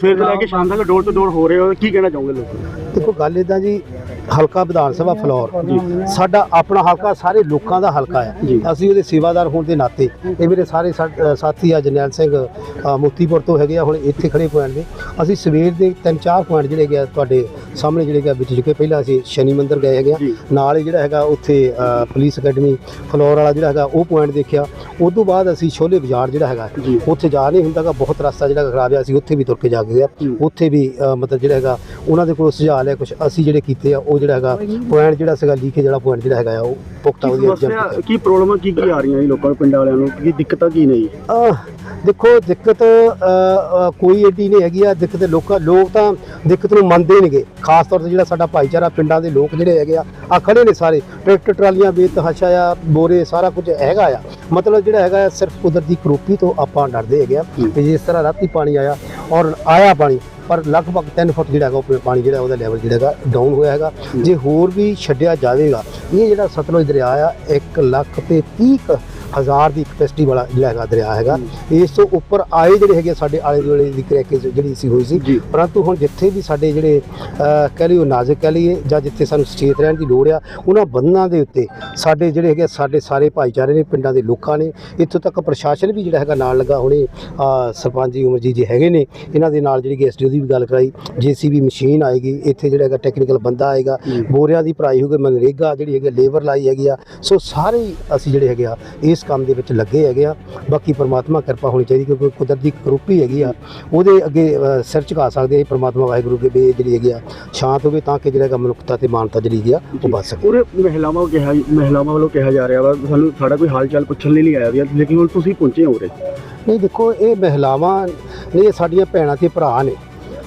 ਤੋਂ ਲੈ ਕੇ ਸ਼ਾਮ ਤੱਕ ਡੋਰ ਤੋਂ ਡੋਰ ਹੋ ਰਹੇ ਹੋ ਕੀ ਕਹਿਣਾ ਚਾਹੋਗੇ ਲੋਕਾਂ? ਨੂੰ ਦੇਖੋ ਗੱਲ ਇਦਾਂ ਜੀ ਹਲਕਾ ਵਿਧਾਨ ਸਭਾ ਫਲੋਰ ਸਾਡਾ ਆਪਣਾ ਹਲਕਾ ਸਾਰੇ ਲੋਕਾਂ ਦਾ ਹਲਕਾ ਹੈ। ਅਸੀਂ ਉਹਦੇ ਸੇਵਾਦਾਰ ਹੋਣ ਦੇ ਨਾਤੇ ਇਹ ਮੇਰੇ ਸਾਰੇ ਸਾਥੀ ਆ ਜਰਨੈਲ ਸਿੰਘ ਮੁਕਤੀਪੁਰ ਤੋਂ ਹੈਗੇ ਆ ਹੁਣ ਇੱਥੇ ਖੜੇ ਪੁਆਇੰਟ ਦੇ ਅਸੀਂ ਸਵੇਰ ਦੇ ਤਿੰਨ ਚਾਰ ਪੁਆਇੰਟ ਜਿਹੜੇ ਗਿਆ ਤੁਹਾਡੇ ਸਾਹਮਣੇ ਜਿਹੜੇ ਗਿਆ ਵਿੱਚ ਚੁੱਕੇ ਪਹਿਲਾਂ ਅਸੀਂ ਸ਼ਨੀ ਮੰਦਿਰ ਗਏ ਹੈਗੇ। ਨਾਲ ਹੀ ਜਿਹੜਾ ਹੈਗਾ ਉੱਥੇ ਪੁਲਿਸ ਅਕੈਡਮੀ ਫਲੋਰ ਵਾਲਾ ਜਿਹੜਾ ਹੈਗਾ ਉਹ ਪੁਆਇੰਟ ਦੇਖਿਆ ਉਸ ਤੋਂ ਬਾਅਦ ਅਸੀਂ ਛੋਲੇ ਬਾਜ਼ਾਰ ਜਿਹੜਾ ਹੈਗਾ। ਉੱਥੇ ਜਾ ਨਹੀਂ ਹੁੰਦਾਗਾ ਬਹੁਤ ਰਸਤਾ ਜਿਹੜਾ ਖਰਾਬ ਆ ਅਸੀਂ ਉੱਥੇ ਵੀ ਤੁਰ ਕੇ ਜਾ ਕੇ ਗਏ ਆ। ਉੱਥੇ ਵੀ ਮਤਲਬ ਜਿਹੜਾ ਹੈਗਾ ਉਹਨਾਂ ਦੇ ਕੋਲ ਸੁਝਾਅ ਲਿਆ ਕੁਝ ਅਸੀਂ ਜਿਹੜੇ ਕੀਤੇ ਆ ਉਹ ਜਿਹੜਾ ਹੈਗਾ ਪੁਆਇੰਟ ਜਿਹੜਾ ਸੀਗਾ ਲੀਕੇ ਜਿਹੜਾ ਪੁਆਇੰਟ ਜਿਹੜਾ ਹੈਗਾ ਆ ਉਹ ਪੁਖਤਾ ਕੀ ਸਮੱਸਿਆ ਕੀ ਪ੍ਰੋਬਲਮ ਕੀ ਕੀ ਆ ਰਹੀਆਂ ਜੀ ਲੋਕਾਂ ਨੂੰ ਪਿੰਡਾਂ ਵਾਲਿਆਂ ਨੂੰ? ਕੀ ਦਿੱਕਤਾਂ ਕੀ ਨਹੀਂ ਅਹ ਦੇਖੋ ਦਿੱਕਤ ਅਹ, ਅਹ, ਕੋਈ ਏਡੀ ਨਹੀਂ ਹੈਗੀ ਆ। ਦਿੱਕਤ ਲੋਕਾਂ ਲੋਕ ਤਾਂ ਦਿੱਕਤ ਨੂੰ ਮੰਨਦੇ ਨਹੀਂਗੇ ਖਾਸ ਤੌਰ ਤੇ ਜਿਹੜਾ ਸਾਡਾ ਭਾਈਚਾਰਾ ਪਿੰਡਾਂ ਦੇ ਲੋਕ ਜਿਹੜੇ ਹੈਗੇ ਆ ਆ ਖੜੇ ਨੇ ਸਾਰੇ। ਟਰੈਕਟਰ ਟਰਾਲੀਆਂ ਬੇਤਹਾਸ਼ਾ ਆ ਬੋਰੇ ਸਾਰਾ ਕੁਝ ਹੈਗਾ ਆ। ਮਤਲਬ ਜਿਹੜਾ ਹੈਗਾ ਆ, ਸਿਰਫ ਕੁਦਰਤੀ ਕਰੋਪੀ ਤੋਂ ਆਪਾਂ ਡਰਦੇ ਹੈਗੇ ਆ ਕਿ ਜਿਸ ਤਰ੍ਹਾਂ ਰਾਤੀ ਪਾਣੀ ਆਇਆ ਔਰ ਆਇਆ ਪਾਣੀ ਪਰ ਲਗਭਗ 3 ਫੁੱਟ ਜਿਹੜਾ ਹੈਗਾ, ਉਹ ਪਾਣੀ ਜਿਹੜਾ ਉਹਦਾ ਲੈਵਲ ਜਿਹੜਾ ਹੈਗਾ ਡਾਊਨ ਹੋਇਆ ਹੈਗਾ। ਜੇ ਹੋਰ ਵੀ ਛੱਡਿਆ ਜਾਵੇਗਾ, ਇਹ ਜਿਹੜਾ ਸਤਲੁਜ ਦਰਿਆ ਆ 1 ਲੱਖ ਤੇ 30 ਹਜ਼ਾਰ ਦੀ ਕਪੈਸਿਟੀ ਵਾਲਾ ਜਿਹੜਾ ਹੈਗਾ ਦਰਿਆ ਹੈਗਾ। ਇਸ ਤੋਂ ਉੱਪਰ ਆਏ ਜਿਹੜੇ ਹੈਗੇ ਸਾਡੇ ਆਲੇ ਦੁਆਲੇ ਦੀ ਕਰੈਕੇਜ ਜਿਹੜੀ ਸੀ ਹੋਈ ਸੀ। ਪਰੰਤੂ ਹੁਣ ਜਿੱਥੇ ਵੀ ਸਾਡੇ ਜਿਹੜੇ ਕਹਿ ਲਈਓ ਨਾਜ਼ੁਕ ਕਹਿ ਲਈਏ ਜਾਂ ਜਿੱਥੇ ਸਾਨੂੰ ਸੁਚੇਤ ਰਹਿਣ ਦੀ ਲੋੜ ਆ ਉਹਨਾਂ ਬੰਧਨਾਂ ਦੇ ਉੱਤੇ ਸਾਡੇ ਜਿਹੜੇ ਹੈਗੇ ਸਾਡੇ ਸਾਰੇ ਭਾਈਚਾਰੇ ਨੇ ਪਿੰਡਾਂ ਦੇ ਲੋਕਾਂ ਨੇ ਇੱਥੋਂ ਤੱਕ ਪ੍ਰਸ਼ਾਸਨ ਵੀ ਜਿਹੜਾ ਹੈਗਾ ਨਾਲ ਲੱਗਾ ਹੁਣੇ। ਸਰਪੰਚ ਜੀ ਉਮਰ ਜੀ ਜੀ ਹੈਗੇ ਨੇ। ਇਹਨਾਂ ਦੇ ਨਾਲ ਜਿਹੜੀ ਐਸਡੀਓ ਦੀ ਵੀ ਗੱਲ ਕਰਾਈ ਜੀਸੀਬੀ ਮਸ਼ੀਨ ਆਏਗੀ ਇੱਥੇ ਜਿਹੜਾ ਹੈਗਾ ਟੈਕਨੀਕਲ ਬੰਦਾ ਆਏਗਾ ਬੋਰਿਆਂ ਦੀ ਭਰਾਈ ਹੋਊਗੀ ਮਨਰੇਗਾ ਜਿਹੜੀ ਹੈਗੀ ਲੇਬਰ ਲਾਈ ਹੈਗੀ ਆ। ਸੋ ਸਾਰੇ ਅਸੀਂ ਜਿਹੜੇ ਹੈਗੇ ਆ ਇਸ ਕੰਮ ਦੇ ਵਿੱਚ ਲੱਗੇ ਹੈਗੇ ਆ। ਬਾਕੀ ਪ੍ਰਮਾਤਮਾ ਕਿਰਪਾ ਹੋਣੀ ਚਾਹੀਦੀ ਕਿਉਂਕਿ ਕੁਦਰਤੀ ਕਰੂਪੀ ਹੈਗੀ ਆ। ਉਹਦੇ ਅੱਗੇ ਸਿਰ ਝੁਕਾ ਸਕਦੇ ਆ ਪ੍ਰਮਾਤਮਾ ਵਾਹਿਗੁਰੂ ਦੇ ਬੇ ਜਿਹੜੀ ਹੈਗੀ ਆ ਸ਼ਾਂਤ ਹੋਵੇ ਤਾਂ ਕਿ ਜਿਹੜਾ ਮਨੁੱਖਤਾ ਤੇ ਮਾਨਤਾ ਜਿਹੜੀ ਹੈਗੀ ਆ ਉਹ ਬਚ ਸਕੇ। ਪੂਰੇ ਮਹਿਲਾਵਾਂ ਨੂੰ ਕਿਹਾ ਮਹਿਲਾਵਾਂ ਵੱਲੋਂ ਕਿਹਾ ਜਾ ਰਿਹਾ ਵਾ ਸਾਨੂੰ ਸਾਡਾ ਕੋਈ ਹਾਲ ਚਾਲ ਪੁੱਛਣ ਲਈ ਨਹੀਂ ਆਇਆ ਵੀ ਲੇਕਿਨ ਹੁਣ ਤੁਸੀਂ ਪਹੁੰਚੇ ਹੋ ਰਹੇ ਨਹੀਂ ਦੇਖੋ ਇਹ ਮਹਿਲਾਵਾਂ ਨੇ ਸਾਡੀਆਂ ਭੈਣਾਂ ਤੇ ਭਰਾ ਨੇ।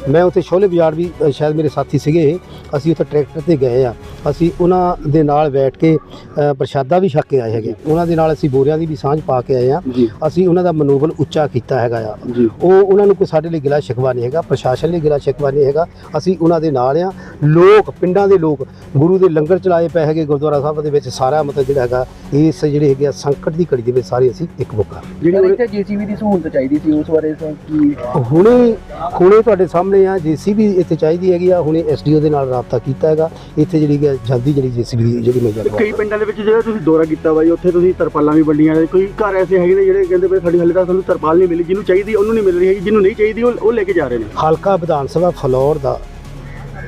ਮੈਂ ਉੱਥੇ ਸ਼ੋਲੇ ਬਾਜ਼ਾਰ ਵੀ ਅ, ਸ਼ਾਇਦ ਮੇਰੇ ਸਾਥੀ ਸੀਗੇ ਅਸੀਂ ਉੱਥੇ ਟਰੈਕਟਰ ਤੇ ਗਏ ਆ। ਅਸੀਂ ਉਹਨਾਂ ਦੇ ਨਾਲ ਬੈਠ ਕੇ ਅ, ਪ੍ਰਸ਼ਾਦਾ ਵੀ ਛਕ ਕੇ ਆਏ ਹੈਗੇ। ਉਹਨਾਂ ਦੇ ਨਾਲ ਅਸੀਂ ਬੋਰਿਆਂ ਦੀ ਵੀ ਸਾਂਝ ਪਾ ਕੇ ਆਏ ਆ। ਜੀ। ਅਸੀਂ ਉਹਨਾਂ ਦਾ ਮਨੋਬਲ ਉੱਚਾ ਕੀਤਾ ਹੈਗਾ ਆ। ਜੀ। ਉਹ ਉਹਨਾਂ ਨੂੰ ਕੋਈ ਸਾਡੇ ਲਈ ਗਿਲਾ ਸ਼ਿਕਵਾ ਨਹੀਂ ਹੈਗਾ ਪ੍ਰਸ਼ਾਸਨ ਲਈ ਗਿਲਾ ਸ਼ਿਕਵਾ ਨਹੀਂ ਹੈਗਾ। ਅਸੀਂ ਉਹਨਾਂ ਦੇ ਨਾਲ ਆ। ਲੋਕ ਪਿੰਡਾਂ ਦੇ ਲੋਕ ਗੁਰੂ ਦੇ ਲੰਗਰ ਚਲਾਏ ਪਏ ਹੈਗੇ ਗੁਰਦੁਆਰਾ ਸਾਹਿਬ ਦੇ ਵਿੱਚ। ਸਾਰਾ ਮਤਲਬ ਜਿਹੜਾ ਹੈਗਾ ਇਸ ਜਿਹੜੇ ਹੈਗੇ ਆ ਸੰਕਟ ਦੀ ਘੜੀ ਦੇ ਵਿੱਚ ਸਾਰੇ ਅਸੀਂ ਇੱਕ ਮੁੱਕਾ। ਜਿਹੜੀ ਇੱਥੇ ਜੀਸੀਬੀ ਦੀ ਸਹੂਲਤ ਚਾਹੀਦੀ ਸੀ ਉਸ ਬਾਰੇ ਤਾਂ ਕੀ ਹੁਣੇ ਹੁਣੇ ਤੁਹਾਡੇ ਸਾਹਮਣੇ ਆ ਜੀਸੀਬੀ ਇੱਥੇ ਚਾਹੀਦੀ ਹੈਗੀ ਆ ਹੁਣੇ ਐਸਡੀਓ ਦੇ ਨਾਲ ਰਾਬਤਾ ਕੀਤਾ ਹੈਗਾ। ਇੱਥੇ ਜਿਹੜੀ ਹੈ ਜਲਦੀ ਜਿਹੜੀ ਜੀਸੀਬੀ ਜਿਹੜੀ ਮੈਂ ਤੇ ਕਈ ਪਿੰਡਾਂ ਦੇ ਵਿੱਚ ਜਿਹੜਾ ਤੁਸੀਂ ਦੌਰਾ ਕੀਤਾ ਜੀ ਉੱਥੇ ਤੁਸੀਂ ਤਰਪਾਲਾਂ ਵੀ ਵੰਡੀਆਂ ਨੇ। ਕੋਈ ਘਰ ਐਸੇ ਹੈਗੇ ਨੇ ਜਿਹੜੇ ਕਹਿੰਦੇ ਪਏ ਸਾਡੀ ਹਾਲੇ ਤੱਕ ਸਾਨੂੰ ਤਰਪਾਲ ਨਹੀਂ ਮਿਲੀ ਜਿਹਨੂੰ ਚਾਹੀਦੀ ਉਹਨੂੰ ਨਹੀਂ ਮਿਲ ਰਹੀ ਹੈਗੀ ਜਿਹਨੂੰ ਨਹੀਂ ਚਾਹੀਦੀ ਉਹ ਲੈ ਕੇ ਜਾ ਰਹੇ ਨੇ। ਹਲਕਾ ਵਿਧਾਨ ਸਭਾ ਫਲੋਰ ਦਾ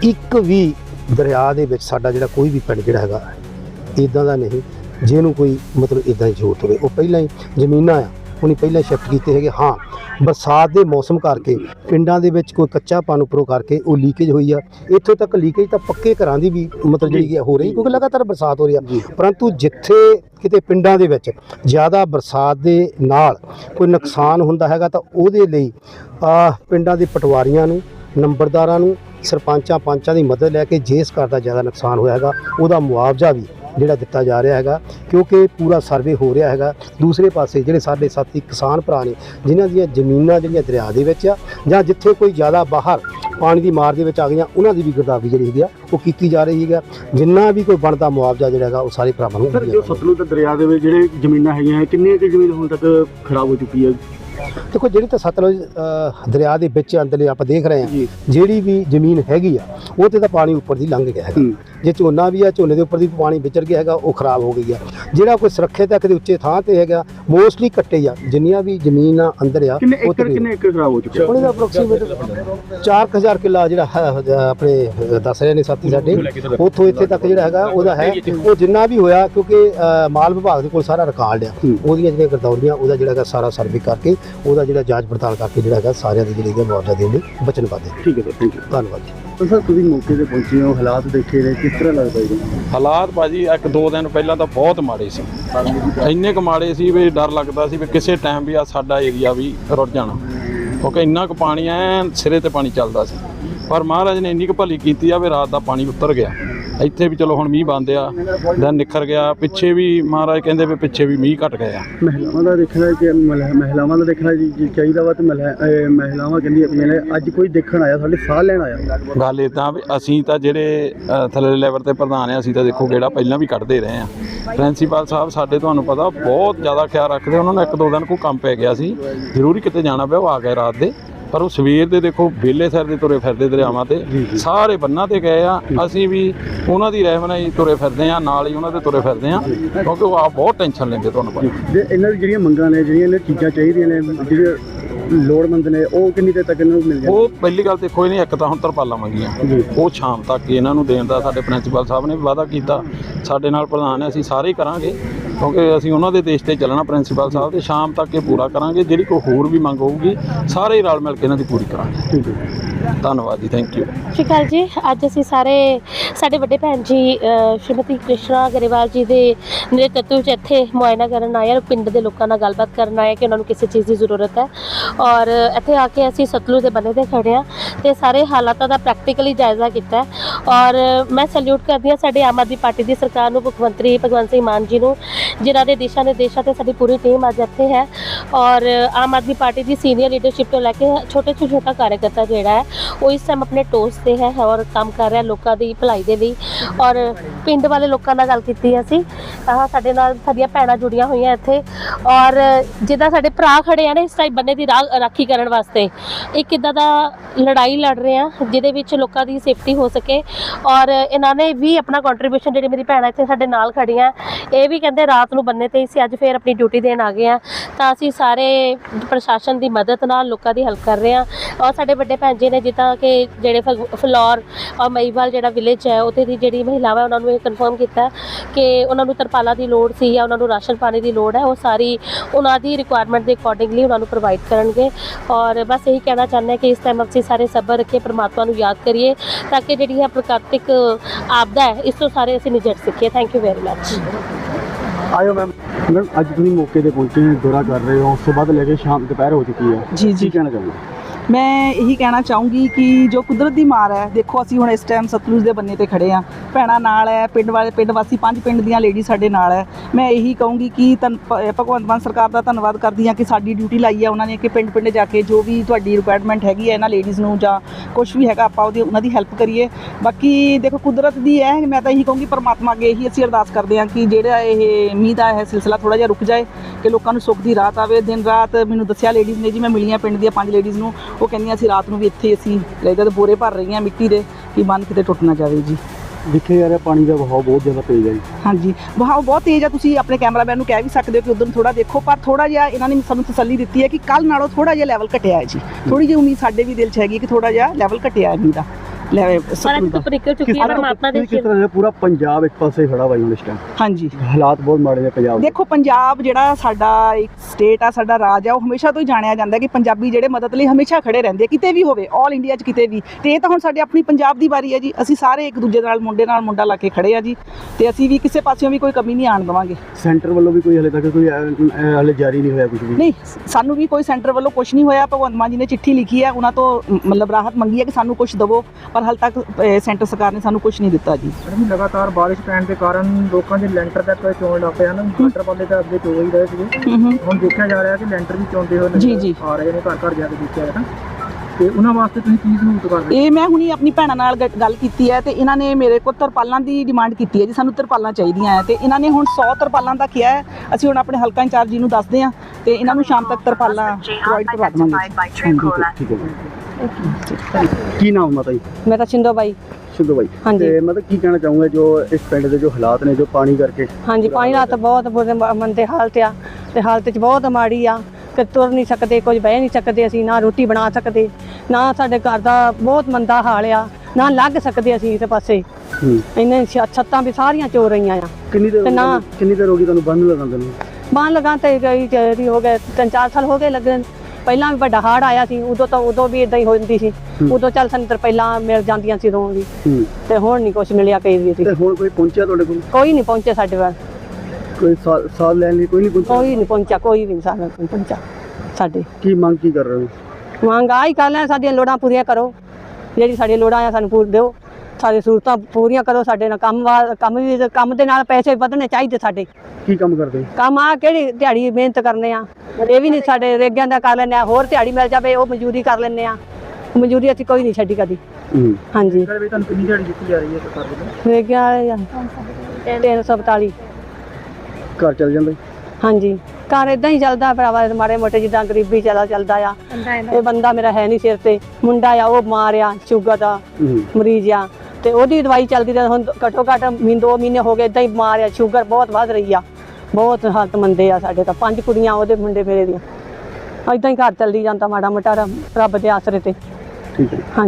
ਇੱਕ ਵੀ ਦਰਿਆ ਦੇ ਵਿੱਚ ਸਾਡਾ ਜਿਹੜਾ ਕੋਈ ਵੀ ਪਿੰਡ ਜਿਹੜਾ ਹੈਗਾ ਇਦਾਂ ਦਾ ਨਹੀਂ। ਜਿਹਨੂੰ ਕੋਈ ਮਤਲਬ ਇਦਾਂ ਦੀ ਜ਼ਰੂਰਤ ਹੋਵੇ। ਉਹ ਪਹਿਲਾਂ ਹੀ ਜ਼ਮੀਨਾਂ ਆ ਉਹਨੇ ਪਹਿਲਾਂ ਸ਼ਿਫਟ ਕੀਤੇ ਹੈਗੇ। ਹਾਂ ਬਰਸਾਤ ਦੇ ਮੌਸਮ ਕਰਕੇ ਪਿੰਡਾਂ ਦੇ ਵਿੱਚ ਕੋਈ ਕੱਚਾ ਪਾਣੀ ਉੱਪਰੋਂ ਕਰਕੇ ਉਹ ਲੀਕੇਜ ਹੋਈ ਆ। ਇੱਥੋਂ ਤੱਕ ਲੀਕੇਜ ਤਾਂ ਪੱਕੇ ਘਰਾਂ ਦੀ ਵੀ ਮਤਲਬ ਜਿਹੜੀ ਹੈ ਹੋ ਰਹੀ ਕਿਉਂਕਿ ਲਗਾਤਾਰ ਬਰਸਾਤ ਹੋ ਰਹੀ ਆ। ਪਰੰਤੂ ਜਿੱਥੇ ਕਿਤੇ ਪਿੰਡਾਂ ਦੇ ਵਿੱਚ ਜ਼ਿਆਦਾ ਬਰਸਾਤ ਦੇ ਨਾਲ ਕੋਈ ਨੁਕਸਾਨ ਹੁੰਦਾ ਹੈਗਾ ਤਾਂ ਉਹਦੇ ਲਈ ਆ ਪਿੰਡਾਂ ਦੇ ਪਟਵਾਰੀਆਂ ਨੂੰ ਨੰਬਰਦਾਰਾਂ ਨੂੰ ਸਰਪੰਚਾਂ ਪੰਚਾਂ ਦੀ ਮਦਦ ਲੈ ਕੇ ਜਿਸ ਘਰ ਦਾ ਜ਼ਿਆਦਾ ਨੁਕਸਾਨ ਹੋਇਆ ਹੈਗਾ ਉਹਦਾ ਮੁਆਵਜ਼ਾ ਵੀ ਜਿਹੜਾ ਦਿੱਤਾ ਜਾ ਰਿਹਾ ਹੈਗਾ ਕਿਉਂਕਿ ਪੂਰਾ ਸਰਵੇ ਹੋ ਰਿਹਾ ਹੈਗਾ। ਦੂਸਰੇ ਪਾਸੇ ਜਿਹੜੇ ਸਾਡੇ ਸਾਥੀ ਕਿਸਾਨ ਭਰਾ ਨੇ ਜਿਨ੍ਹਾਂ ਦੀਆਂ ਜ਼ਮੀਨਾਂ ਜਿਹੜੀਆਂ ਦਰਿਆ ਦੇ ਵਿੱਚ ਆ ਜਾਂ ਜਿੱਥੇ ਕੋਈ ਜ਼ਿਆਦਾ ਬਾਹਰ ਪਾਣੀ ਦੀ ਮਾਰ ਦੇ ਵਿੱਚ ਆ ਗਈਆਂ ਉਹਨਾਂ ਦੀ ਵੀ ਗਿਰਦਾਵਰੀ ਜਿਹੜੀ ਹੈਗੀ ਆ ਉਹ ਕੀਤੀ ਜਾ ਰਹੀ ਹੈਗਾ ਜਿੰਨਾ ਵੀ ਕੋਈ ਬਣਦਾ ਮੁਆਵਜ਼ਾ ਜਿਹੜਾ ਹੈਗਾ ਉਹ ਸਾਰੇ ਭਰਾਵਾਂ ਨੂੰ ਸਰ ਜੋ। ਸਤਲੁਜ ਦਰਿਆ ਦੇ ਵਿੱਚ ਜਿਹੜੇ ਜ਼ਮੀਨਾਂ ਹੈਗੀਆਂ ਹੈ, ਕਿੰਨੀ ਕੁ ਜ਼ਮੀਨ ਹੁਣ ਤੱਕ ਖਰਾਬ ਹੋ ਚੁੱਕੀ ਹੈ? ਦੇਖੋ ਜਿਹੜੀ ਤਾਂ ਸਤਲੁਜ ਦਰਿਆ ਦੇ ਵਿੱਚ ਅੰਦਰਲੇ ਆਪਾਂ ਦੇਖ ਰਹੇ ਹਾਂ ਜਿਹੜੀ ਵੀ ਜ਼ਮੀਨ ਹੈਗੀ ਆ ਉਹ ਤੇ ਤਾਂ ਪਾਣੀ ਉੱਪਰ ਦੀ ਲੰਘ ਗਿਆ ਹੈਗਾ। ਹੂੰ। ਜੇ ਝੋਨਾ ਵੀ ਆ ਝੋਨੇ ਦੇ ਉੱਪਰ ਦੀ ਪਾਣੀ ਵਿਚਰ ਗਿਆ ਹੈਗਾ ਉਹ ਖਰਾਬ ਹੋ ਗਈ ਆ। ਜਿਹੜਾ ਕੋਈ ਸੁਰੱਖਿਅਤ ਤੱਕ ਦੇ ਉੱਚੇ ਥਾਂ ਤੇ ਹੈਗਾ ਮੋਸਟਲੀ ਕੱਟੇ ਆ। ਜਿੰਨੀਆਂ ਵੀ ਜ਼ਮੀਨ ਆ ਅੰਦਰ ਆ ਕਿੰਨੇ ਉਹ ਤੇ ਏਕੜ ਕਿੰਨੇ ਏਕੜ ਖਰਾਬ ਹੋ ਚੁੱਕੇ ਉਹਨੇ ਦਾ ਅਪਰੋਕਸੀਮੇਟ 4000 ਕਿੱਲਾ ਜਿਹੜਾ ਹੈ, ਹੈ, ਆਪਣੇ ਦੱਸ ਰਹੇ ਨੇ ਸਾਥੀ ਸਾਡੇ। ਉੱਥੋਂ ਇੱਥੇ ਤੱਕ ਜਿਹੜਾ ਹੈਗਾ ਉਹਦਾ ਹੈ। ਉਹ ਜਿੰਨਾ ਵੀ ਹੋਇਆ ਕਿਉਂਕਿ ਮਾਲ ਵਿਭਾਗ ਦੇ ਕੋਲ ਸਾਰਾ ਰਿਕਾਰਡ ਆ। ਹੂੰ। ਉਹਦੀਆਂ ਜਿਹੜੀਆਂ ਗਰਦੌਰੀਆਂ ਉਹਦਾ ਜਿਹੜਾ ਸਾਰਾ ਸਰਵੇ ਕਰਕੇ ਉਹਦਾ ਜਿਹੜਾ ਜਾਂਚ ਪੜਤਾਲ ਕਰਕੇ ਜਿਹੜਾ ਹੈਗਾ ਸਾਰਿਆਂ ਦੀ ਜਿਹੜੀ ਹੈਗੀ ਮੁਆਵਜ਼ਾ ਦੇਣ ਲਈ ਵਚਨਬੱਧ ਹੈ। ਠੀਕ ਹੈ ਸਰ ਥੈਂਕ ਯੂ ਧੰਨਵਾਦ ਜੀ। ਤਾਂ ਸਰ ਤੁਸੀਂ ਮੌਕੇ ਤੇ ਪਹੁੰਚੇ ਹੋ ਹਾਲਾਤ ਦੇਖੇ ਨੇ ਕਿਸ ਤਰ੍ਹਾਂ ਲੱਗਦਾ ਜੀ? ਹਾਲਾਤ ਭਾਜੀ ਇੱਕ ਦੋ ਦਿਨ ਪਹਿਲਾਂ ਤਾਂ ਬਹੁਤ ਮਾੜੇ ਸੀ। ਇੰਨੇ ਕੁ ਮਾੜੇ ਸੀ ਵੀ ਡਰ ਲੱਗਦਾ ਸੀ ਵੀ ਕਿਸੇ ਟਾਈਮ ਵੀ ਆ ਸਾਡਾ ਏਰੀਆ ਵੀ ਰੁੜ ਜਾਣਾ। ਕਿਉਂਕਿ ਇੰਨਾ ਕੁ ਪਾਣੀ ਐ ਸਿਰੇ ਤੇ ਪਾਣੀ ਚੱਲਦਾ ਸੀ। ਪਰ ਮਹਾਰਾਜ ਨੇ ਇੰਨੀ ਕੁ ਭਲੀ ਕੀਤੀ ਆ ਵੀ ਰਾਤ ਦਾ ਪਾਣੀ ਉੱਤਰ ਗਿਆ। ਇੱਥੇ ਵੀ ਚਲੋ ਹੁਣ ਮੀਂਹ ਬੰਦ ਆ ਦਿਨ ਨਿਖਰ ਗਿਆ ਪਿੱਛੇ ਵੀ ਮਹਾਰਾਜ ਕਹਿੰਦੇ ਵੀ ਪਿੱਛੇ ਵੀ ਮੀਂਹ ਘਟ ਗਏ ਆ ਮਹਿਲਾਵਾਂ ਦਾ ਦੇਖਣਾ ਕਿ ਮਹਿਲਾ- ਮਹਿਲਾਵਾਂ ਦਾ ਦੇਖਣਾ ਜੀ ਜੀ ਚਾਹੀਦਾ ਵਾ ਤੇ ਮਹਿਲਾ- ਇਹ ਮਹਿਲਾਵਾਂ ਕਹਿੰਦੀਆਂ ਪਈਆਂ ਨੇ ਅੱਜ ਕੋਈ ਦੇਖਣ ਆਇਆ ਸਾਡੇ ਸਾਹ ਲੈਣ ਆਇਆ। ਗੱਲ ਇਦਾਂ ਵੀ ਅਸੀਂ ਤਾਂ ਜਿਹੜੇ ਅ, ਥੱਲੇ ਲੈਵਲ ਤੇ ਪ੍ਰਧਾਨ ਆ ਅਸੀਂ ਤਾਂ ਦੇਖੋ ਕਿਹੜਾ ਪਹਿਲਾਂ ਵੀ ਕੱਢਦੇ ਰਹੇ ਆ। ਪ੍ਰਿੰਸੀਪਲ ਸਾਹਿਬ ਸਾਡੇ ਤੁਹਾਨੂੰ ਪਤਾ ਬਹੁਤ ਜ਼ਿਆਦਾ ਖਿਆਲ ਰੱਖਦੇ ਉਹਨਾਂ ਨੂੰ ਇੱਕ ਦੋ ਦਿਨ ਕੋਈ ਕੰਮ ਪੈ ਗਿਆ ਸੀ ਜ਼ਰੂਰੀ ਕਿਤੇ ਜਾਣਾ ਪਿਆ ਉਹ ਆ ਗਏ ਰਾਤ ਦੇ। ਪਰ ਉਹ ਸਵੇਰ ਦੇ ਦੇਖੋ ਵਿਹਲੇ ਸਿਰ ਦੇ ਤੁਰੇ ਫਿਰਦੇ ਦਰਿਆਵਾਂ ਤੇ। ਸਾਰੇ ਬੰਨਾਂ ਤੇ ਗਏ ਆ। ਅਸੀਂ ਵੀ ਉਹਨਾਂ ਦੀ ਰਹਿਮਨਾਈ ਤੁਰੇ ਫਿਰਦੇ ਆ ਨਾਲ ਹੀ ਉਹਨਾਂ ਦੇ ਤੁਰੇ ਫਿਰਦੇ ਆ। ਕਿਉਂਕਿ ਉਹ ਆ ਬਹੁਤ ਟੈਨਸ਼ਨ ਲੈਂਦੇ ਤੁਹਾਨੂੰ ਪਤਾ। ਇਹਨਾਂ ਦੀ ਜਿਹੜੀਆਂ ਮੰਗਾਂ ਨੇ ਜਿਹੜੀਆਂ ਇਹਨਾਂ ਚੀਜ਼ਾਂ ਚਾਹੀਦੀਆਂ ਨੇ ਜਿਹੜੇ ਲੋੜਵੰਦ ਨੇ ਉਹ ਕਿੰਨੀ ਦੇਰ ਤੱਕ ਇਹਨਾਂ ਨੂੰ ਮਿਲ ਜਾਣ? ਉਹ ਪਹਿਲੀ ਗੱਲ ਦੇਖੋ ਇਹਨੇ ਇੱਕ ਤਾਂ ਹੁਣ ਤਰਪਾਲਾਂ ਮੰਗੀਆਂ। ਉਹ ਸ਼ਾਮ ਤੱਕ ਹੀ ਇਹਨਾਂ ਨੂੰ ਦੇਣ ਦਾ ਸਾਡੇ ਪ੍ਰਿੰਸੀਪਲ ਸਾਹਿਬ ਨੇ ਵਾਅਦਾ ਕੀਤਾ। ਸਾਡੇ ਨਾਲ ਪ੍ਰਧਾਨ ਨੇ ਅਸੀਂ ਸਾਰੇ ਹੀ ਕਰਾਂਗੇ। ਕਿਉਂਕਿ ਅਸੀਂ ਉਹਨਾਂ ਦੇ ਦੇਸ਼ ਤੇ ਚੱਲਣਾ ਪ੍ਰਿੰਸੀਪਲ ਸਾਹਿਬ ਤੇ ਸ਼ਾਮ ਤੱਕ ਇਹ ਪੂਰਾ ਕਰਾਂਗੇ ਜਿਹੜੀ ਕੋਈ ਹੋਰ ਵੀ ਮੰਗ ਹੋਊਗੀ ਸਾਰੇ ਰਲ ਮਿਲ ਕੇ ਇਹਨਾਂ ਦੀ ਪੂਰੀ ਕਰਾਂਗੇ। ਠੀਕ ਹੈ। ਧੰਨਵਾਦ ਜੀ ਥੈਂਕ ਯੂ ਅਕਾਲ ਜੀ ਅੱਜ ਅਸੀਂ ਸਾਰੇ ਸਾਡੇ ਵੱਡੇ ਭੈਣ ਜੀ ਸ਼੍ਰੀਮਤੀ ਕ੍ਰਿਸ਼ਨਾ ਗਰੇਵਾਲ ਜੀ ਦੇ ਨੇਤਰਤਵ 'ਚ ਇੱਥੇ ਮੁਆਇਨਾ ਕਰਨ ਆਏ ਔਰ ਪਿੰਡ ਦੇ ਲੋਕਾਂ ਨਾਲ ਗੱਲਬਾਤ ਕਰਨ ਆਏ ਕਿ ਉਹਨਾਂ ਨੂੰ ਕਿਸੇ ਚੀਜ਼ ਦੀ ਜ਼ਰੂਰਤ ਹੈ। ਔਰ ਇੱਥੇ ਆ ਕੇ ਅਸੀਂ ਸਤਲੁਜ ਦੇ ਬੰਨੇ ਤੇ ਖੜੇ ਆ ਤੇ ਸਾਰੇ ਹਾਲਾਤਾਂ ਦਾ ਪ੍ਰੈਕਟੀਕਲੀ ਜਾਇਜ਼ਾ ਕੀਤਾ ਹੈ। ਔਰ ਮੈਂ ਸੈਲੂਟ ਕਰਦੀ ਹਾਂ ਸਾਡੇ ਆਮ ਆਦਮੀ ਪਾਰਟੀ ਦੀ ਸਰਕਾਰ ਨੂੰ, ਮੁੱਖ ਮੰਤਰੀ ਭਗਵੰਤ ਸਿੰਘ ਮਾਨ ਜੀ ਨੂੰ, ਜਿਨ੍ਹਾਂ ਦੇ ਦਿਸ਼ਾ ਨਿਰਦੇਸ਼ਾਂ ਤੇ ਸਾਡੀ ਪੂਰੀ ਟੀਮ ਅੱਜ ਇੱਥੇ ਹੈ। ਔਰ ਆਮ ਆਦਮੀ ਪਾਰਟੀ ਦੀ ਸੀਨੀਅਰ ਲੀਡਰਸ਼ਿਪ ਤੋਂ ਲੈ ਕੇ ਛੋਟੇ ਤੋਂ ਛੋਟਾ ਕਾਰਜਕਰਤਾ ਜਿਹੜਾ ਹੈ, ਉਹ ਇਸ ਟਾਈਮ ਆਪਣੇ ਟੋਸ ਤੇ ਹੈ ਔਰ ਕੰਮ ਕਰ ਰਿਹਾ ਲੋਕਾਂ ਦੀ ਭਲਾਈ ਦੇ ਲਈ। ਔਰ ਪਿੰਡ ਵਾਲੇ ਲੋਕਾਂ ਨਾਲ ਗੱਲ ਕੀਤੀ ਅਸੀਂ ਆਹ ਸਾਡੇ ਨਾਲ ਸਾਡੀਆਂ ਭੈਣਾਂ ਜੁੜੀਆਂ ਹੋਈਆਂ ਇੱਥੇ। ਔਰ ਜਿੱਦਾਂ ਸਾਡੇ ਭਰਾ ਖੜੇ ਆ ਨੇ, ਇਸ ਟਾਈਮ ਬੰਨੇ ਦੀ ਰਾਖੀ ਕਰਨ ਵਾਸਤੇ, ਇੱਕ ਕਿੱਦਾਂ ਦਾ ਲੜਾਈ ਲੜ ਰਹੇ ਆ, ਜਿਹਦੇ ਵਿੱਚ ਲੋਕਾਂ ਦੀ ਸੇਫਟੀ ਹੋ ਸਕੇ। ਔਰ ਇਹਨਾਂ ਨੇ ਵੀ ਆਪਣਾ ਕੰਟਰੀਬਿਊਸ਼ਨ ਜਿਹੜੀ ਮੇਰੀ ਭੈਣਾਂ ਇੱਥੇ ਸਾਡੇ ਨਾਲ ਖੜੀਆਂ ਇਹ ਵੀ ਕਹਿੰਦੇ ਰਾਤ ਨੂੰ ਬੰਨੇ ਤੇ ਹੀ ਸੀ, ਅੱਜ ਫੇਰ ਆਪਣੀ ਡਿਊਟੀ ਦੇਣ ਆ ਗਏ ਆ। ਤਾਂ ਅਸੀਂ ਸਾਰੇ ਪ੍ਰਸ਼ਾਸਨ ਦੀ ਮਦਦ ਨਾਲ ਲੋਕਾਂ ਦੀ ਹੈਲਪ ਕਰ ਰਹੇ ਆ। ਔਰ ਸਾਡੇ ਵੱਡੇ ਭੈਣ ਜੀ ਨੇ ਜਿੱਦਾਂ ਕਿ ਜਿਹੜੇ ਫਗ- ਫਲੋਰ ਔਰ ਮਈਵਾਲ ਜਿਹੜਾ ਵਿਲੇਜ ਹੈ, ਉੱਥੇ ਦੀ ਜਿਹੜੀ ਮਹਿਲਾਵਾਂ ਉਹਨਾਂ ਨੂੰ ਇਹ ਕਨਫਰਮ ਕੀਤਾ ਕਿ ਉਹਨਾਂ ਨੂੰ ਤਰਪਾਲਾਂ ਦੀ ਲੋੜ ਸੀ ਜਾਂ ਉਹਨਾਂ ਨੂੰ ਰਾਸ਼ਨ ਪਾਣੀ ਦੀ ਲੋੜ ਹੈ, ਉਹ ਸਾਰੀ ਉਹਨਾਂ ਦੀ ਰਿਕੁਆਇਰਮੈਂਟ ਦੇ ਅਕੋਰਡਿੰਗਲੀ ਉਹਨਾਂ ਨੂੰ ਪ੍ਰੋਵਾਈਡ ਕਰਨਗੇ। ਔਰ ਬਸ ਇਹੀ ਕਹਿਣਾ ਚਾਹੁੰਦੇ ਹਾਂ ਕਿ ਇਸ ਟਾਈਮ ਅਸੀਂ ਸਾਰੇ ਸਬਰ ਰੱਖੇ ਪ੍ਰਮਾਤਮਾ ਨੂੰ ਯਾਦ ਕਰੀਏ, ਤਾਂ ਕਿ ਜਿਹੜੀ ਇਹ ਪ੍ਰਕਾਰਤਿਕ ਆਪਦਾ ਹੈ ਇਸ ਤੋਂ ਸਾਰੇ ਅਸੀਂ ਨਿਜਟ ਸਕੀਏ ਥੈਂਕ ਯੂ ਵੈਰੀ ਮੱਚ ਆਇਓ ਮੈਮ ਮੈਮ ਅੱਜ ਤੁਸੀਂ ਮੌਕੇ ਤੇ ਪਹੁੰਚੇ ਹੋ ਦੌਰਾ ਕਰ ਰਹੇ ਹੋ। ਉਸ ਤੋਂ ਬਾਅਦ ਲੈ ਕੇ ਸ਼ਾਮ ਦੁਪਹਿਰ ਹੋ ਚੁੱਕੀ ਹੈ। ਜੀ ਕੀ ਜੀ ਕਹਿਣਾ ਚਾਹੁੰਦੇ ਮੈਂ ਇਹੀ ਕਹਿਣਾ ਚਾਹੂੰਗੀ ਕਿ ਜੋ ਕੁਦਰਤ ਦੀ ਮਾਰ ਹੈ, ਦੇਖੋ ਅਸੀਂ ਹੁਣ ਇਸ ਟਾਈਮ ਸਤਲੁਜ ਦੇ ਬੰਨੇ ਤੇ ਖੜੇ ਆ ਭੈਣਾਂ ਨਾਲ ਹੈ, ਪਿੰਡ ਵਾਲੇ, ਪਿੰਡ ਵਾਸੀ, ਪੰਜ ਪਿੰਡ ਦੀਆਂ ਲੇਡੀ ਸਾਡੇ ਨਾਲ ਹੈ। ਮੈਂ ਇਹੀ ਕਹੂੰਗੀ ਕਿ ਧੰਨ- ਭ- ਭਗਵੰਤ ਮਾਨ ਸਰਕਾਰ ਦਾ ਧੰਨਵਾਦ ਕਰਦੀ ਹਾਂ ਕਿ ਸਾਡੀ ਡਿਊਟੀ ਲਾਈ ਹੈ ਉਹਨਾਂ ਨੇ ਕਿ ਪਿੰਡ ਪਿੰਡ ਜਾ ਕੇ ਜੋ ਵੀ ਤੁਹਾਡੀ ਰਿਕੁਆਇਰਮੈਂਟ ਹੈਗੀ ਹੈ ਇਹਨਾਂ ਲੇਡੀਜ਼ ਨੂੰ ਜਾਂ ਕੁਝ ਵੀ ਹੈਗਾ ਆਪਾਂ ਉਹਦੀ, ਉਹਨਾਂ ਦੀ ਹੈਲਪ ਕਰੀਏ। ਬਾਕੀ ਦੇਖੋ ਕੁਦਰਤ ਦੀ ਹੈ, ਮੈਂ ਤਾਂ ਇਹੀ ਕਹੂੰਗੀ ਪਰਮਾਤਮਾ ਅੱਗੇ ਇਹੀ ਅਸੀਂ ਅਰਦਾਸ ਕਰਦੇ ਹਾਂ ਕਿ ਜਿਹੜਾ ਇਹ ਮੀਂਹ ਦਾ ਇਹ ਸਿਲਸਿਲਾ ਥੋੜਾ ਜਿਹਾ ਰੁਕ ਜਾਏ, ਕਿ ਲੋਕਾਂ ਨੂੰ ਸੁੱਖ ਦੀ ਰਾਤ ਆਵੇ। ਦਿਨ ਰਾਤ ਮੈਨੂੰ ਦੱਸਿਆ ਲੇਡੀਜ਼ ਨੇ ਜੀ, ਮੈਂ ਮਿਲੀਆਂ ਪਿੰਡ ਦੀਆਂ ਪੰਜ ਲੇਡੀਜ਼ ਨੂੰ। ਉਹ ਕਹਿੰਦੀਆਂ ਅਸੀਂ ਰਾਤ ਨੂੰ ਵੀ ਇੱਥੇ ਅਸੀਂ ਰਹਿਦਾ ਤੇ ਬੋਰੇ ਭਰ ਰਹੀਆਂ ਮਿੱਟੀ ਦੇ ਕਿ ਬੰਨ ਕਿਤੇ ਟੁੱਟ ਨਾ ਜਾਵੇ ਜੀ। ਵਿਖੇ ਯਾਰ ਪਾਣੀ ਦਾ ਵਹਾਅ ਬਹੁਤ ਜ਼ਿਆਦਾ ਤੇਜ਼ ਹੈ ਜੀ। ਹਾਂਜੀ ਵਹਾਅ ਬਹੁਤ ਤੇਜ਼ ਆ। ਤੁਸੀਂ ਆਪਣੇ ਕੈਮਰਾਮੈਨ ਨੂੰ ਕਹਿ ਵੀ ਸਕਦੇ ਹੋ ਕਿ ਉਧਰ ਥੋੜਾ ਦੇਖੋ ਪਰ ਥੋੜਾ ਜਿਹਾ ਇਹਨਾਂ ਨੇ ਸਾਨੂੰ ਤਸੱਲੀ ਦਿੱਤੀ ਹੈ ਕਿ ਕੱਲ ਨਾਲੋਂ ਥੋੜਾ ਜਿਹਾ ਲੈਵਲ ਘਟਿਆ ਹੈ ਜੀ। ਥੋੜੀ ਜਿਹੀ ਉਮੀਦ ਸਾਡੇ ਵੀ ਦਿਲ 'ਚ ਹੈਗੀ ਕਿ ਥੋੜਾ ਜਿਹਾ ਲੈਵਲ ਘਟਿਆ ਹੈ ਮੀਂਹ ਦਾ। ਲੈਵਲ ਪਰ ਅੱਜ ਸਤਲੁਜ ਦਾ ਧੁੱਪ ਨਿਕਲ ਚੁੱਕੀ ਹੈ ਪਰਮਾਤਮਾ ਦੇ ਕਿਸ ਤਰ੍ਹਾਂ ਦਾ ਪੂਰਾ ਪੰਜਾਬ ਇੱਕ ਪਾਸੇ ਖੜਾ ਵਾ ਜੀ ਹੁਣ ਇਸ ਟਾਈਮ ਹਾਂਜੀ। ਹਾਲਾਤ ਬਹੁਤ ਮਾੜੇ ਨੇ ਪੰਜਾਬ ਦੇ। ਦੇਖੋ ਪੰਜਾਬ ਜਿਹੜਾ ਸਾਡਾ ਇੱਕ ਸਟੇਟ ਆ ਸਾਡਾ ਰਾਜ ਆ ਉਹ ਹਮੇਸ਼ਾ ਤੋਂ ਹੀ ਜਾਣਿਆ ਜਾਂਦਾ ਕਿ ਪੰਜਾਬੀ ਜਿਹੜੇ ਮਦਦ ਲਈ ਹਮੇਸ਼ਾ ਖੜੇ ਰਹਿੰਦੇ ਆ, ਕਿਤੇ ਵੀ ਹੋਵੇ 올 ਇੰਡੀਆ 'ਚ ਕਿਤੇ ਵੀ। ਤੇ ਇਹ ਤਾਂ ਹੁਣ ਸਾਡੇ ਆਪਣੀ ਪੰਜਾਬ ਦੀ ਵਾਰੀ ਹੈ ਜੀ। ਅਸੀਂ ਸਾਰੇ ਇੱਕ ਦੂਜੇ ਨਾਲ ਮੁੰਡੇ ਨਾਲ ਮੁੰਡਾ ਲਾ ਕੇ ਖੜੇ ਆ ਜੀ। ਤੇ ਅਸੀਂ ਵੀ ਕਿਸੇ ਪਾਸਿਓਂ ਵੀ ਕੋਈ ਕਮੀ ਨਹੀਂ ਆਣ ਦੇਵਾਂਗੇ। ਸੈਂਟਰ ਵੱਲੋਂ ਵੀ ਕੋਈ ਹਲੇ ਤੱਕ ਕੋਈ ਅਹ, ਅਹ, ਹਲੇ ਜਾਰੀ ਨਹੀਂ ਹੋਇਆ ਕੁਝ ਵੀ। ਨਹੀਂ ਸਾਨੂੰ ਵੀ ਕੋਈ ਸੈਂਟਰ ਵੱਲੋਂ ਕੁਝ ਨਹੀਂ ਹੋਇਆ। ਭਗਵੰਤ ਮਾਨ ਜੀ ਨੇ ਚਿੱਠੀ ਲਿਖੀ ਹੈ ਉਹਨਾਂ ਤੋਂ ਮ- ਮਤਲਬ ਰਾਹਤ ਮੰਗੀ ਹੈ ਕਿ ਸਾਨੂੰ ਕੁਝ ਦਿਵੋ। ਪਰ ਹਾਲ ਤੱਕ ਸੈਂਟਰ ਸਰਕਾਰ ਨੇ ਸਾਨੂੰ ਕੁਝ ਨਹੀਂ ਦਿੱਤਾ ਜੀ। ਮੈਡਮ ਲਗਾਤਾਰ ਬਾਰਿਸ਼ ਪੈਣ ਦੇ ਕਾਰਨ ਲੋਕਾਂ ਦੇ ਲੈਂਟਰ ਤੱਕ ਚੋਣ ਲੱਗ ਪਿਆ ਨਾ ਵਾਟਰ ਪਾਲੇ ਤਾਂ ਅੱਗੇ ਚੋ ਹੀ ਰਹੇ ਹੂੰ ਹੁਣ ਦੇਖਿਆ ਜਾ ਰਿਹਾ ਕਿ ਲੈਂਟਰ ਵੀ ਚੋਂਦੇ ਹੋਏ ਜੀ, ਜੀ। ਆ ਰਹੇ ਨੇ ਘਰ ਘਰ ਜਾ ਕੇ ਦੇਖਿਆ ਹੈ ਨਾ ਤੇ ਉਹਨਾਂ ਵਾਸਤੇ ਤੁਸੀਂ ਕੀ ਸਹੂਲਤ ਕਰਦੇ ਇਹ ਮੈਂ ਹੁਣੀ ਆਪਣੀ ਭੈਣਾਂ ਨਾਲ ਗੱਲ ਕੀਤੀ ਹੈ ਤੇ ਇਹਨਾਂ ਨੇ ਮੇਰੇ ਕੋਲ ਤਰਪਾਲਾਂ ਦੀ ਡਿਮਾਂਡ ਕੀਤੀ ਹੈ ਜੀ। ਸਾਨੂੰ ਤਰਪਾਲਾਂ ਚਾਹੀਦੀਆਂ ਹੈ ਤੇ ਇਹਨਾਂ ਨੇ ਹੁਣ 100 ਤਰਪਾਲਾਂ ਦਾ ਕਿਹਾ ਹੈ। ਅਸੀਂ ਹੁਣ ਆਪਣੇ ਹਲਕਾ ਇੰਚਾਰਜ ਜੀ ਨੂੰ ਦੱਸਦੇ ਹਾਂ ਤੇ ਇਹਨਾਂ ਨੂੰ ਸ਼ਾਮ ਤੱਕ ਤਰਪਾਲਾਂ ਪ੍ਰੋਵਾਈਡ ਕਰਵਾ ਦੇਵਾਂਗੇ। ਠੀਕ ਹੈ ਜੀ। ਕੀ ਨਾਮ ਮਾਤਾ ਜੀ? ਮੇਰਾ ਛਿੰਦੋ ਬਾਈ। ਸਿੱਧੂ ਬਾਈ। ਹਾਂਜੀ। ਤੇ ਮਤਲਬ ਕੀ ਕਹਿਣਾ ਚਾਹੂੰਗਾ ਜੋ ਇਸ ਪਿੰਡ ਦੇ ਜੋ ਹਾਲਾਤ ਨੇ ਜੋ ਪਾਣੀ ਕਰਕੇ ਹਾਂਜੀ ਪਾਣੀ ਨਾਲ ਤਾਂ ਬਹੁਤ ਬੁਰੇ ਮ- ਮੰਦੇ ਹਾਲਤ ਆ ਤੇ ਹਾਲਤ 'ਚ ਬਹੁਤ ਮਾੜੀ ਆ ਕਿ ਤੁਰ ਨਹੀਂ ਸਕਦੇ ਕੁਝ ਬਹਿ ਨਹੀਂ ਸਕਦੇ ਅਸੀਂ ਨਾ ਰੋਟੀ ਬਣਾ ਸਕਦੇ ਨਾ ਸਾਡੇ ਘਰ ਦਾ ਬਹੁਤ ਮੰਦਾ ਹਾਲ ਆ ਨਾ ਲੱਗ ਸਕਦੇ ਅਸੀਂ ਇਸ ਪਾਸੇ। ਹੂੰ। ਇੰਨੇ ਛ- ਛੱਤਾਂ ਵੀ ਸਾਰੀਆਂ ਚੋ ਰਹੀਆਂ ਆ। ਕਿੰਨੀ ਦੇਰ ਹੋ ਤੇ ਗਈ ਨਾ- ਤੁਹਾਨੂੰ- ਕਿੰਨੀ ਦੇਰ ਹੋ ਗਈ ਤੁਹਾਨੂੰ ਬੰਦ ਲਗਾਉਂਦੇ ਨੂੰ? ਬਾਣ ਲਗਾ ਤੇ ਗਈ ਜਿਹੜੀ ਹੋ ਗਏ ਤਿੰਨ ਚਾਰ ਸਾਲ ਹੋ ਗਏ ਲੱਗਣ। ਪਹਿਲਾਂ ਵੀ ਵੱਡਾ ਹਾੜ ਆਇਆ ਸੀ ਉਦੋਂ ਤਾਂ ਉਦੋਂ ਵੀ ਇਦਾਂ ਹੀ ਹੋ ਜਾਂਦੀ ਸੀ ਉਦੋਂ ਚੱਲ ਸਾਨੂੰ ਤਰਪਾਲਾਂ ਮਿਲ ਜਾਂਦੀਆਂ ਸੀ ਉਦੋਂ ਵੀ। ਤੇ ਹੁਣ ਨਹੀਂ ਕੁਝ ਮਿਲਿਆ ਕਈ ਵੀ ਸੀ ਤੇ ਹੁਣ ਕੋਈ ਪਹੁੰਚਿਆ ਤੁਹਾਡੇ ਕੋਲ? ਕੋਈ ਨਹੀਂ ਪਹੁੰਚਿਆ ਸਾਡੇ ਵੱਲ। ਕੋਈ ਸਾ- ਸਾਥ ਲੈਣ ਲਈ ਕੋਈ ਨਹੀਂ ਪਹੁੰਚਿਆ? ਕੋਈ ਨਹੀਂ ਪਹੁੰਚਿਆ ਕੋਈ ਵੀ ਨਹੀਂ ਸਾਡੇ ਕੋਲ ਪਹੁੰਚਾ ਸਾਡੇ। ਕੀ ਮੰਗ ਕੀ ਕਰ ਰਹੇ ਹੋ? ਮਹਿੰਗਾਈ ਕਰ ਲੈ ਸਾਡੀਆਂ ਲੋੜਾਂ ਪੂਰੀਆਂ ਕਰੋ। ਜਿਹੜੀ ਸਾਡੀਆਂ ਲੋੜਾਂ ਆ ਸਾਨੂੰ ਪੂਰ ਦਿਓ। ਸਾਡੀ ਸਹੂਲਤਾਂ ਪੂਰੀਆਂ ਕਰੋ ਸਾਡੇ ਨਾਲ ਕੰਮ ਵਾ- ਕੰਮ ਵੀ ਕੰਮ ਦੇ ਨਾਲ ਪੈਸੇ ਵਧਣੇ ਚਾਹੀਦੇ ਸਾਡੇ। ਕੀ ਕੰਮ ਕਰਦੇ? ਕੰਮ ਆ ਕਿਹੜੀ ਦਿਹਾੜੀ ਮਿਹਨਤ ਕਰਨੇ ਆ? ਇਹ ਵੀ ਨਹੀਂ ਸਾਡੇ ਰੇਗਿਆਂ ਦਾ ਕਰ ਲੈਂਦੇ ਆ ਹੋਰ ਦਿਹਾੜੀ ਮਿਲ ਜਾਵੇ ਉਹ ਮਜ਼ਦੂਰੀ ਕਰ ਲੈਂਦੇ ਆ। ਮਜ਼ਦੂਰੀ ਅਸੀਂ ਕੋਈ ਨਹੀਂ ਛੱਡੀ ਕਦੀ। ਹੂੰ। ਹਾਂਜੀ। ਵੀ ਤੁਹਾਨੂੰ ਕਿੰਨੀ ਦਿਹਾੜੀ ਦਿੱਤੀ ਜਾ ਰਹੀ ਹੈ ਸਰਕਾਰ ਵੱਲੋਂ? ਰੇਗਿਆਂ 342 ਘਰ ਚੱਲ ਜਾਂਦੇ? ਹਾਂਜੀ। ਘਰ ਇਦਾਂ ਹੀ ਚੱਲਦਾ ਭਰਾਵਾ ਮਾੜੇ ਮੋਟੇ ਜਿੱਦਾਂ ਗਰੀਬੀ ਚੱਲਾ ਚੱਲਦਾ ਆ। ਇਹ ਬੰਦਾ ਮੇਰਾ ਹੈ ਨਹੀਂ ਸਿਰ ਤੇ। ਮੁੰਡਾ ਆ ਉਹ ਬਿਮਾਰ ਆ ਸ਼ੂਗਰ ਦਾ ਹੂੰ। ਮਰੀਜ਼ ਆ। ਤੇ ਉਹਦੀ ਦਵਾਈ ਚੱਲਦੀ ਤੇ ਹੁਣ ਘੱਟੋ ਘੱਟ ਮਹੀਨੇ ਦੋ ਮਹੀਨੇ ਹੋ ਗਏ ਇਦਾਂ ਹੀ ਬਿਮਾਰ ਆ ਸ਼ੂਗਰ ਬਹੁਤ ਵੱਧ ਰਹੀ ਆ। ਬਹੁਤ ਹਾਲਤ ਮੰਦੇ ਆ ਸਾਡੇ ਤਾਂ ਪੰਜ ਕੁੜੀਆਂ ਉਹਦੇ ਮੁੰਡੇ ਮੇਰੇ ਦੀਆਂ। ਇਦਾਂ ਹੀ ਘਰ ਚੱਲਦੀ ਜਾਂਦਾ ਮਾੜਾ ਮੋਟਾ ਰੱਬ ਦੇ ਆਸਰੇ ਤੇ। ਠੀਕ ਹੈ। ਹਾਂਜੀ।